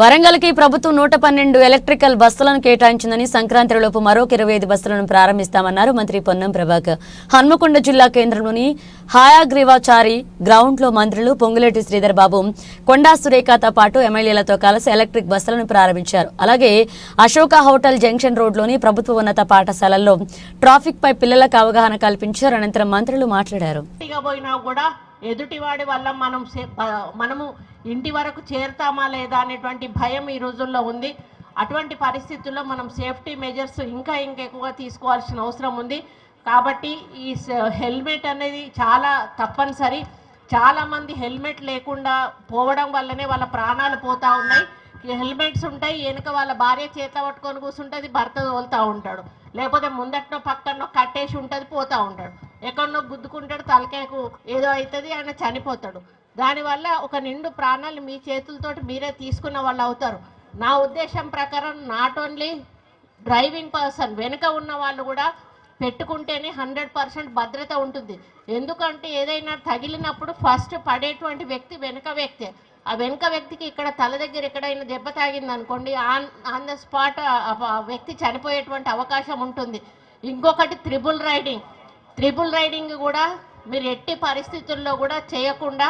వరంగల్కి ప్రభుత్వం నూట పన్నెండు ఎలక్ట్రికల్ బస్సులను కేటాయించిందని సంక్రాంతిలోపు మరొక ఇరవై ఐదు బస్సులను ప్రారంభిస్తామన్నారు మంత్రి పొన్నం ప్రభాకర్. హన్మకొండ జిల్లా కేంద్రంలోని హాయాగ్రీవాచారి గ్రౌండ్లో మంత్రులు పొంగులేటి శ్రీధర్ బాబు కొండా సురేఖతో పాటు ఎమ్మెల్యేలతో కలిసి ఎలక్ట్రిక్ బస్సులను ప్రారంభించారు. అలాగే అశోక హోటల్ జంక్షన్ రోడ్లోని ప్రభుత్వ ఉన్నత పాఠశాలల్లో ట్రాఫిక్ పై పిల్లలకు అవగాహన కల్పించారు. అనంతరం మంత్రులు మాట్లాడారు. ఎదుటివాడి వల్ల మనం మనము ఇంటి వరకు చేరుతామా లేదా అనేటువంటి భయం ఈ రోజుల్లో ఉంది. అటువంటి పరిస్థితుల్లో మనం సేఫ్టీ మెజర్స్ ఇంకా ఇంకా ఎక్కువగా తీసుకోవాల్సిన అవసరం ఉంది. కాబట్టి ఈ హెల్మెట్ అనేది చాలా తప్పనిసరి. చాలామంది హెల్మెట్ లేకుండా పోవడం వల్లనే వాళ్ళ ప్రాణాలు పోతూ ఉన్నాయి. ఈ హెల్మెట్స్ ఉంటాయి వెనుక వాళ్ళ భార్య చేతిలో పట్టుకొని కూర్చుంటుంది భర్త తోలుతూ ఉంటాడు. లేకపోతే ముందట్నో పక్కనో కట్టేసి ఉంటుంది పోతూ ఉంటాడు. ఎక్కడనో గుద్దుకుంటాడు తలకేకు ఏదో అవుతుంది ఆయన చనిపోతాడు. దానివల్ల ఒక నిండు ప్రాణాలు మీ చేతులతోటి మీరే తీసుకున్న వాళ్ళు అవుతారు. నా ఉద్దేశం ప్రకారం నాట్ ఓన్లీ డ్రైవింగ్ పర్సన్ వెనుక ఉన్న వాళ్ళు కూడా పెట్టుకుంటేనే హండ్రెడ్ పర్సెంట్ భద్రత ఉంటుంది. ఎందుకంటే ఏదైనా తగిలినప్పుడు ఫస్ట్ పడేటువంటి వ్యక్తి వెనుక వ్యక్తే. ఆ వెనుక వ్యక్తికి ఇక్కడ తల దగ్గర ఎక్కడైనా దెబ్బ తాగింది అనుకోండి ఆన్ ఆన్ ద స్పాట్ ఆ వ్యక్తి చనిపోయేటువంటి అవకాశం ఉంటుంది. ఇంకొకటి త్రిబుల్ రైడింగ్ త్రిబుల్ రైడింగ్ కూడా మీరు ఎట్టి పరిస్థితుల్లో కూడా చేయకుండా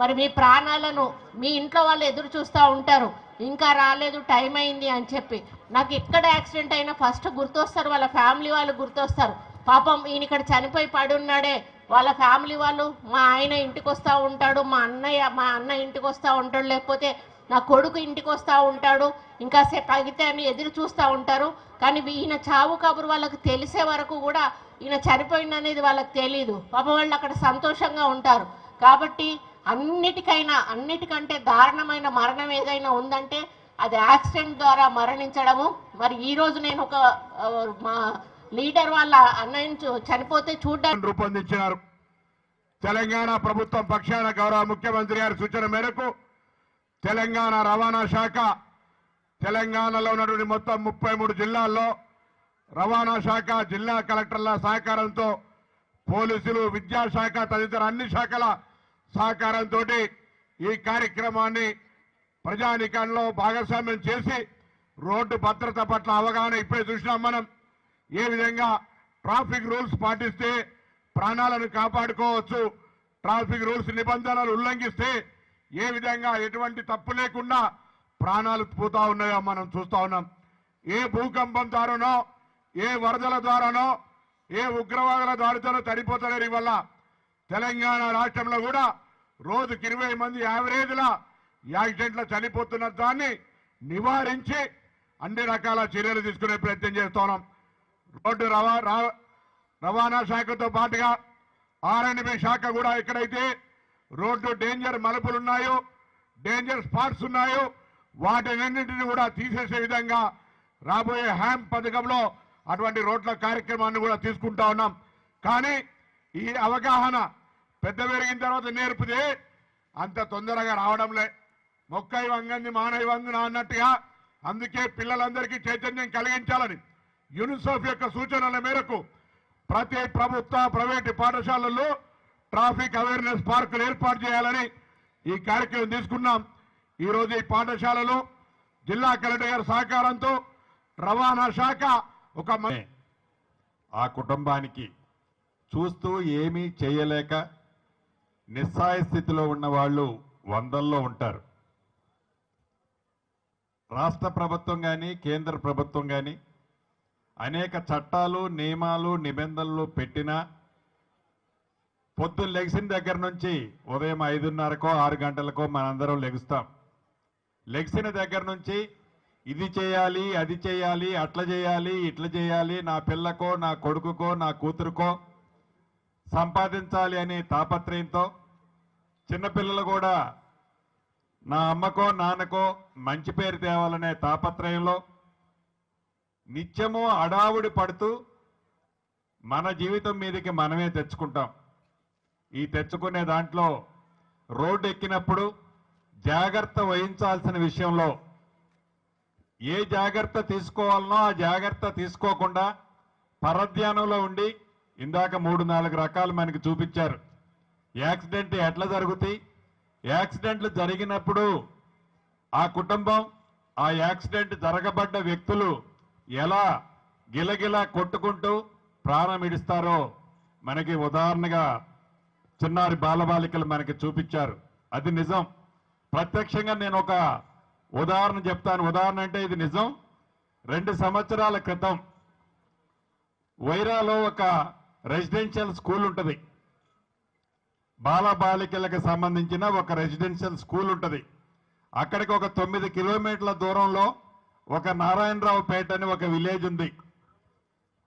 మరి మీ ప్రాణాలను మీ ఇంట్లో వాళ్ళు ఎదురు చూస్తూ ఉంటారు. ఇంకా రాలేదు టైం అయింది అని చెప్పి. నాకు ఎక్కడ యాక్సిడెంట్ అయినా ఫస్ట్ గుర్తొస్తారు వాళ్ళ ఫ్యామిలీ వాళ్ళు గుర్తొస్తారు. పాపం ఈయన ఇక్కడ చనిపోయి పడున్నాడే. వాళ్ళ ఫ్యామిలీ వాళ్ళు మా ఆయన ఇంటికి వస్తూ ఉంటాడు మా అన్నయ్య మా అన్న ఇంటికి వస్తూ ఉంటాడు లేకపోతే నా కొడుకు ఇంటికి వస్తూ ఉంటాడు. ఇంకా సేపు ఆగితే అని ఎదురు చూస్తూ ఉంటారు. కానీ ఈయన చావు కబురు వాళ్ళకి తెలిసే వరకు కూడా ఈయన చనిపోయిందనేది వాళ్ళకి తెలియదు పాపం వాళ్ళు అక్కడ సంతోషంగా ఉంటారు. కాబట్టి అన్నిటికైనా అన్నిటికంటే దారుణమైన మరణం ఏదైనా ఉందంటే అది యాక్సిడెంట్ ద్వారా మరణించడము. మరి ఈ రోజు నేను ఒక మా లీడర్ వాళ్ళ అన్నయ్య చూ- చనిపోతే చూడ్డానికి రూపొందించినారు. తెలంగాణ ప్రభుత్వం పక్షాన గౌరవ ముఖ్యమంత్రి గారి సూచన మేరకు తెలంగాణ రవాణా శాఖ తెలంగాణలో ఉన్నటువంటి మొత్తం ముప్పై మూడు జిల్లాల్లో రవాణా శాఖ జిల్లా కలెక్టర్ల సహకారంతో పోలీసులు విద్యాశాఖ తదితర అన్ని శాఖల సహకారంతో ఈ కార్యక్రమాన్ని ప్రజానికంలో భాగస్వామ్యం చేసి రోడ్డు భద్రత పట్ల అవగాహన ఇప్పుడే చూసినాం మనం. ఏ విధంగా ట్రాఫిక్ రూల్స్ పాటిస్తే ప్రాణాలను కాపాడుకోవచ్చు ట్రాఫిక్ రూల్స్ నిబంధనలు ఉల్లంఘిస్తే ఏ విధంగా ఎటువంటి తప్పు లేకుండా ప్రాణాలు పోతా ఉన్నాయో మనం చూస్తా ఉన్నాం. ఏ భూకంపం ద్వారానో ఏ వరదల ద్వారానో ఏ ఉగ్రవాదుల దాడితోనో తడిపోతలేరు ఇవల్ల తెలంగాణ రాష్ట్రంలో కూడా రోజుకి ఇరవై మంది యావరేజ్లా యాక్సిడెంట్లో చనిపోతున్న దాన్ని నివారించి అన్ని రకాల చర్యలు తీసుకునే ప్రయత్నం చేస్తున్నాం రోడ్డు రవా రవాణా శాఖతో పాటుగా ఆర్ఎండ్బి శాఖ కూడా ఎక్కడైతే రోడ్డు డేంజర్ మలుపులు ఉన్నాయో డేంజర్ స్పాట్స్ ఉన్నాయో వాటినన్నింటినీ కూడా తీసేసే విధంగా రాబోయే హ్యామ్ పథకంలో అటువంటి రోడ్ల కార్యక్రమాన్ని కూడా తీసుకుంటా ఉన్నాం. కానీ ఈ అవగాహన పెద్ద పెరిగిన తర్వాత నేర్పుది అంత తొందరగా రావడంలే. మొక్కై వంగంది మానై వంగునా అన్నట్టుగా అందుకే పిల్లలందరికీ చైతన్యం కలిగించాలని యూనిసెఫ్ యొక్క సూచనల మేరకు ప్రతి ప్రభుత్వ ప్రైవేటు పాఠశాలల్లో ట్రాఫిక్ అవేర్నెస్ పార్కులు ఏర్పాటు చేయాలని ఈ కార్యక్రమం తీసుకున్నాం. ఈరోజు ఈ పాఠశాలలో జిల్లా కలెక్టర్ గారి సహకారంతో రవాణా శాఖ ఒక ఆ కుటుంబానికి చూస్తూ ఏమీ చేయలేక నిస్సాయ స్థితిలో ఉన్న వాళ్ళు వందల్లో ఉంటారు. రాష్ట్ర ప్రభుత్వం కానీ కేంద్ర ప్రభుత్వం కానీ అనేక చట్టాలు నియమాలు నిబంధనలు పెట్టినా పొద్దున్న లెగిసిన దగ్గర నుంచి ఉదయం ఐదున్నరకో ఆరు గంటలకో మనందరం లెగుస్తాం. లెగిసిన దగ్గర నుంచి ఇది చేయాలి అది చేయాలి అట్లా చేయాలి ఇట్లా చేయాలి నా పిల్లకో నా కొడుకుకో నా కూతురుకో సంపాదించాలి అనే తాపత్రయంతో చిన్నపిల్లలు కూడా నా అమ్మకో నాన్నకో మంచి పేరు తేవాలనే తాపత్రయంలో నిత్యము అడావుడి పడుతూ మన జీవితం మీదకి మనమే తెచ్చుకుంటాం. ఈ తెచ్చుకునే దాంట్లో రోడ్డు ఎక్కినప్పుడు జాగ్రత్త వహించాల్సిన విషయంలో ఏ జాగ్రత్త తీసుకోవాలనో ఆ జాగ్రత్త తీసుకోకుండా పరధ్యానంలో ఉండి ఇందాక మూడు నాలుగు రకాలు మనకి చూపించారు. యాక్సిడెంట్ ఎట్లా జరుగుతాయి? యాక్సిడెంట్లు జరిగినప్పుడు ఆ కుటుంబం ఆ యాక్సిడెంట్ జరగబడ్డ వ్యక్తులు ఎలా గిలగిలా కొట్టుకుంటూ ప్రాణం ఇడిస్తారో మనకి ఉదాహరణగా చిన్నారి బాలబాలికలు మనకి చూపించారు. అది నిజం. ప్రత్యక్షంగా నేను ఒక ఉదాహరణ చెప్తాను. ఉదాహరణ అంటే ఇది నిజం. రెండు సంవత్సరాల క్రితం వైరాలో ఒక రెసిడెన్షియల్ స్కూల్ ఉంటుంది. బాలబాలికలకు సంబంధించిన ఒక రెసిడెన్షియల్ స్కూల్ ఉంటుంది. అక్కడికి ఒక తొమ్మిది కిలోమీటర్ల దూరంలో ఒక నారాయణరావు పేట అని ఒక విలేజ్ ఉంది.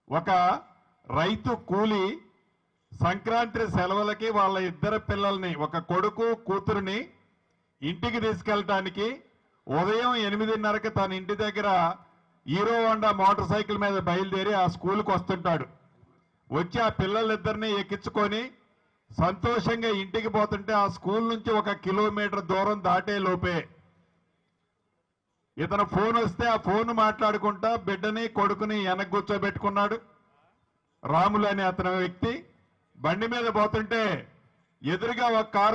ఒక రైతు కూలి సంక్రాంతి సెలవులకి వాళ్ళ ఇద్దరు పిల్లల్ని ఒక కొడుకు కూతురుని ఇంటికి తీసుకెళ్ళటానికి ఉదయం ఎనిమిదిన్నరకి తన ఇంటి దగ్గర హీరో హోండా మోటార్ సైకిల్ మీద బయలుదేరి ఆ స్కూల్కి వస్తుంటాడు. వచ్చి ఆ పిల్లలిద్దరిని ఎక్కించుకొని సంతోషంగా ఇంటికి పోతుంటే ఆ స్కూల్ నుంచి ఒక కిలోమీటర్ దూరం దాటే లోపే. ఇతను ఫోన్ వస్తే ఆ ఫోన్ మాట్లాడుకుంటా బిడ్డని కొడుకుని వెనక కూర్చోబెట్టుకున్నాడు. రాములు అనే అతని వ్యక్తి బండి మీద పోతుంటే ఎదురుగా ఒక కారు